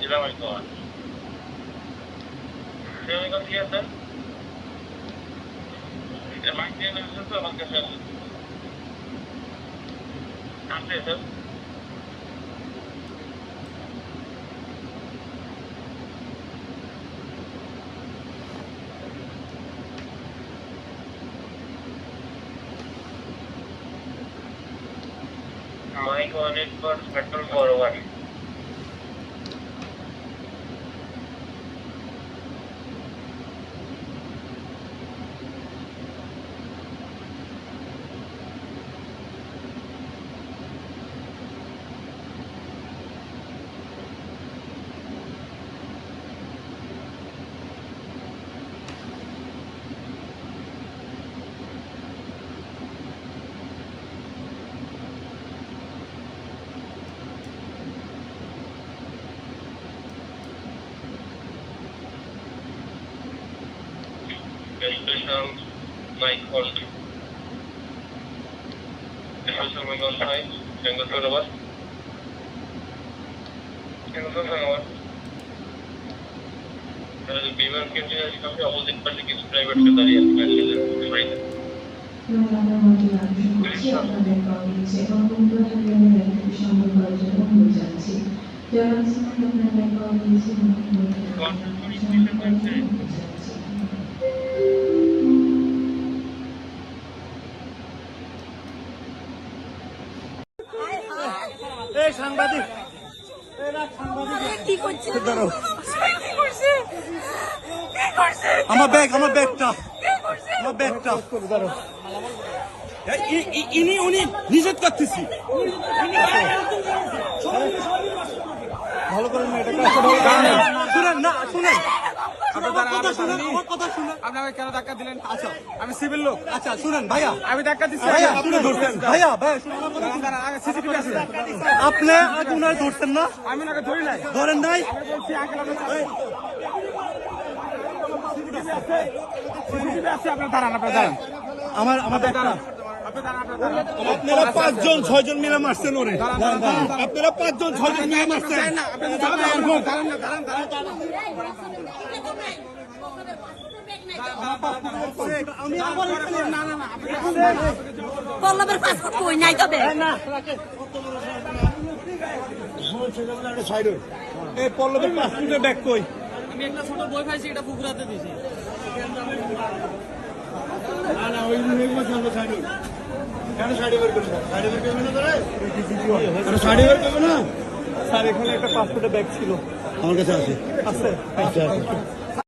জেলা মাইকোয়ান শ্রীরামগঞ্জ ঠিক আছে। মাইক দিয়ে ওয়ানের পর petrol forward special mike hold special mike hold হয় বেঙ্গল ধন্যবাদ বেঙ্গল ধন্যবাদ বিমান কেন্দ্রে কাছে অপোজিট পাশে কিছু প্রাইভেট কার দাঁড়িয়ে আছে এই সাংবাদিক। আমার ব্যাগ আমার ব্যাগটা। আমার ব্যাগটা। ইনি উনি নিষেধ করতেছি। ভালো করে না এটা শুনেন না শুনেন। আপনি আমাকে কেন ধাক্কা দিলেন? আচ্ছা আমি সিভিল লোক। আচ্ছা শুনেন ভাইয়া। আমি ধাক্কা দিচ্ছি। ভাইয়া আপনি ধরছেন। ভাইয়া সিসিটিভি আছে। আপনি আগে উনার ধরছেন না? আমি ওনাকে ধরি নাই। ধরেন নাই? আমি বলছি আঙ্কেল আপনার সিসিটিভি আছে। আপনার দাঁড়ান আপনার দাঁড়ান। আমার আমার ব্যাগটা। দাঁড়ান। আপনার পাঁচজন ছয়জন মিলে মারছেন ওরে। আপনারা পাঁচজন ছয়জন মিলে মারছেন। পল্লবের পাসপোর্ট কই? নাই তবে। এই পল্লবের পাসপোর্টের ব্যাগ কই? আমি একটা ছোট বই পাইছি এটা পুকুরাতে দিয়েছি না না ওই কেন শাড়ি বের করবে সাইডে বের করবে না তোরা? সাইডে বের করবে না? স্যার এখানে একটা পাসপোর্টের ব্যাগ ছিল। আমার কাছে আছে। আছে? আচ্ছা।